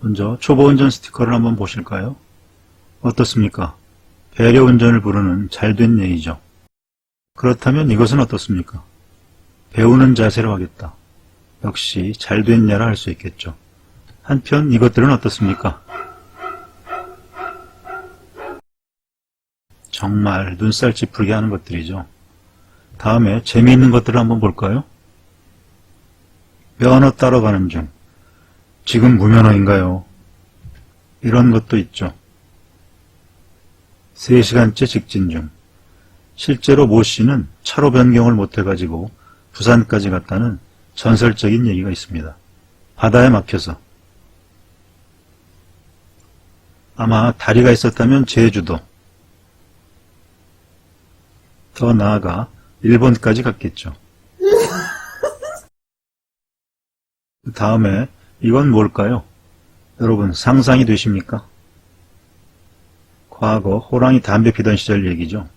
먼저 초보 운전 스티커를 한번 보실까요? 어떻습니까? 배려 운전을 부르는 잘된 예의죠. 그렇다면 이것은 어떻습니까? 배우는 자세로 하겠다. 역시 잘된 예라 할 수 있겠죠. 한편 이것들은 어떻습니까? 정말 눈살 찌푸리게 하는 것들이죠. 다음에 재미있는 것들을 한번 볼까요? 면허 따러 가는 중. 지금 무면허인가요? 이런 것도 있죠. 3시간째 직진 중. 실제로 모 씨는 차로 변경을 못해가지고 부산까지 갔다는 전설적인 얘기가 있습니다. 바다에 막혀서. 아마 다리가 있었다면 제주도. 더 나아가 일본까지 갔겠죠. 그 다음에 이건 뭘까요? 여러분 상상이 되십니까? 과거 호랑이 담배 피던 시절 얘기죠.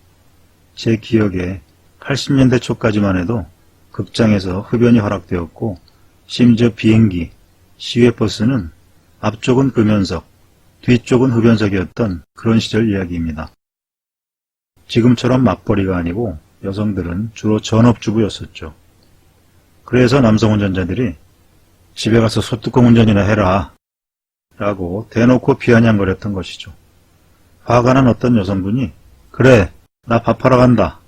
제 기억에 80년대 초까지만 해도 극장에서 흡연이 허락되었고 심지어 비행기, 시외버스는 앞쪽은 금연석, 뒤쪽은 흡연석이었던 그런 시절 이야기입니다. 지금처럼 맞벌이가 아니고 여성들은 주로 전업주부였었죠. 그래서 남성 운전자들이 집에 가서 소뚜껑 운전이나 해라 라고 대놓고 비아냥거렸던 것이죠. 화가 난 어떤 여성분이 그래 나 밥하러 간다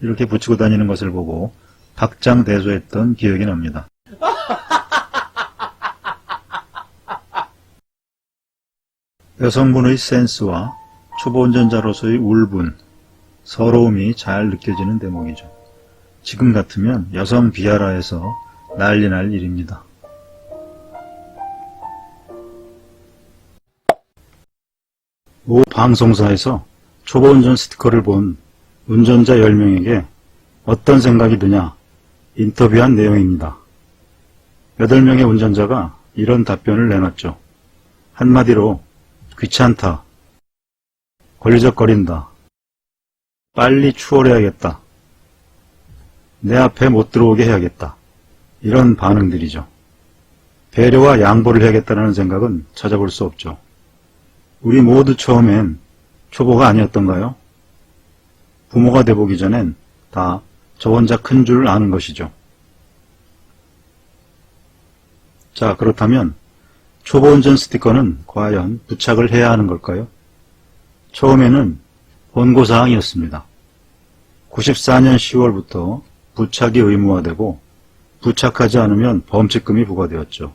이렇게 붙이고 다니는 것을 보고 박장대소했던 기억이 납니다. 여성분의 센스와 초보 운전자로서의 울분, 서러움이 잘 느껴지는 대목이죠. 지금 같으면 여성 비하라에서 난리 날 일입니다. 모 방송사에서 초보 운전 스티커를 본 운전자 10명에게 어떤 생각이 드냐 인터뷰한 내용입니다. 8명의 운전자가 이런 답변을 내놨죠. 한마디로 귀찮다, 걸리적거린다, 빨리 추월해야겠다, 내 앞에 못 들어오게 해야겠다. 이런 반응들이죠. 배려와 양보를 해야겠다는 생각은 찾아볼 수 없죠. 우리 모두 처음엔 초보가 아니었던가요? 부모가 돼보기 전엔 다 저 혼자 큰 줄 아는 것이죠. 자, 그렇다면 초보 운전 스티커는 과연 부착을 해야 하는 걸까요? 처음에는 본고사항이었습니다. 94년 10월부터 부착이 의무화되고 부착하지 않으면 범칙금이 부과되었죠.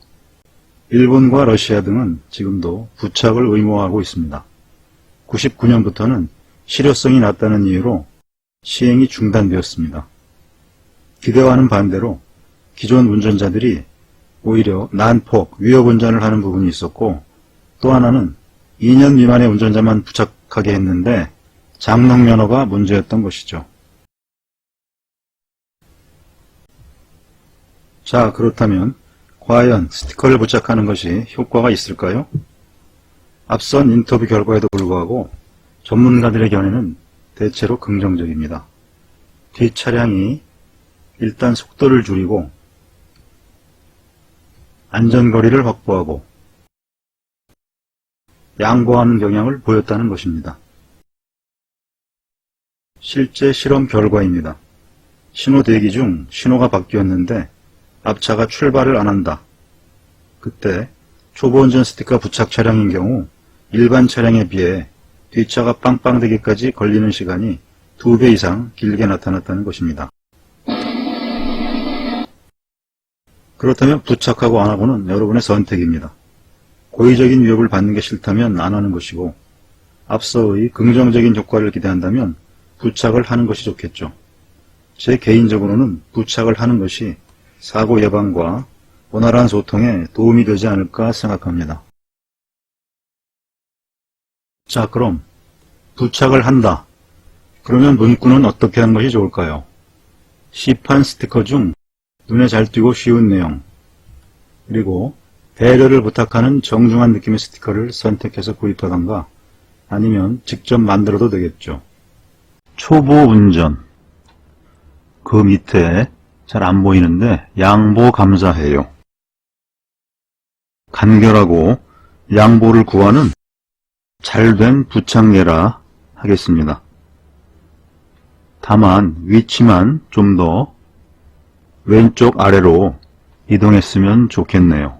일본과 러시아 등은 지금도 부착을 의무화하고 있습니다. 99년부터는 실효성이 낮다는 이유로 시행이 중단되었습니다. 기대와는 반대로 기존 운전자들이 오히려 난폭, 위협 운전을 하는 부분이 있었고 또 하나는 2년 미만의 운전자만 부착하게 했는데 장롱 면허가 문제였던 것이죠. 자, 그렇다면 과연 스티커를 부착하는 것이 효과가 있을까요? 앞선 인터뷰 결과에도 불구하고 전문가들의 견해는 대체로 긍정적입니다. 뒷 차량이 일단 속도를 줄이고 안전거리를 확보하고 양보하는 경향을 보였다는 것입니다. 실제 실험 결과입니다. 신호 대기 중 신호가 바뀌었는데 앞차가 출발을 안 한다. 그때 초보 운전 스티커 부착 차량인 경우 일반 차량에 비해 뒷차가 빵빵되기까지 걸리는 시간이 두배 이상 길게 나타났다는 것입니다. 그렇다면 부착하고 안 하고는 여러분의 선택입니다. 고의적인 위협을 받는 게 싫다면 안 하는 것이고 앞서의 긍정적인 효과를 기대한다면 부착을 하는 것이 좋겠죠. 제 개인적으로는 부착을 하는 것이 사고 예방과 원활한 소통에 도움이 되지 않을까 생각합니다. 자, 그럼 부착을 한다. 그러면 문구는 어떻게 하는 것이 좋을까요? 시판 스티커 중 눈에 잘 띄고 쉬운 내용, 그리고 배려를 부탁하는 정중한 느낌의 스티커를 선택해서 구입하던가 아니면 직접 만들어도 되겠죠. 초보 운전. 그 밑에 잘 안 보이는데 양보 감사해요. 간결하고 양보를 구하는 잘된 부착례라 하겠습니다. 다만 위치만 좀 더 왼쪽 아래로 이동했으면 좋겠네요.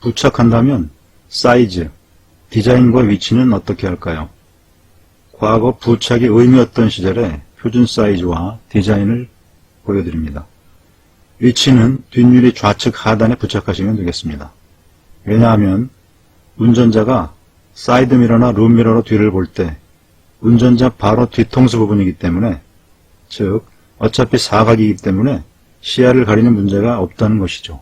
부착한다면 사이즈, 디자인과 위치는 어떻게 할까요? 과거 부착이 의미였던 시절의 표준 사이즈와 디자인을 보여드립니다. 위치는 뒷유리 좌측 하단에 부착하시면 되겠습니다. 왜냐하면 운전자가 사이드미러나 룸미러로 뒤를 볼 때 운전자 바로 뒤통수 부분이기 때문에 즉 어차피 사각이기 때문에 시야를 가리는 문제가 없다는 것이죠.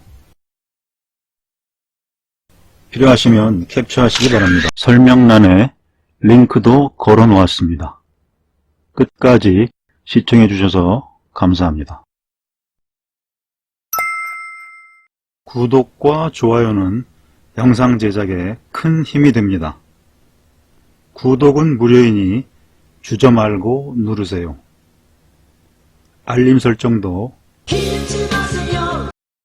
필요하시면 캡처하시기 바랍니다. 설명란에 링크도 걸어 놓았습니다. 끝까지 시청해 주셔서 감사합니다. 구독과 좋아요는 영상 제작에 큰 힘이 됩니다. 구독은 무료이니 주저 말고 누르세요. 알림 설정도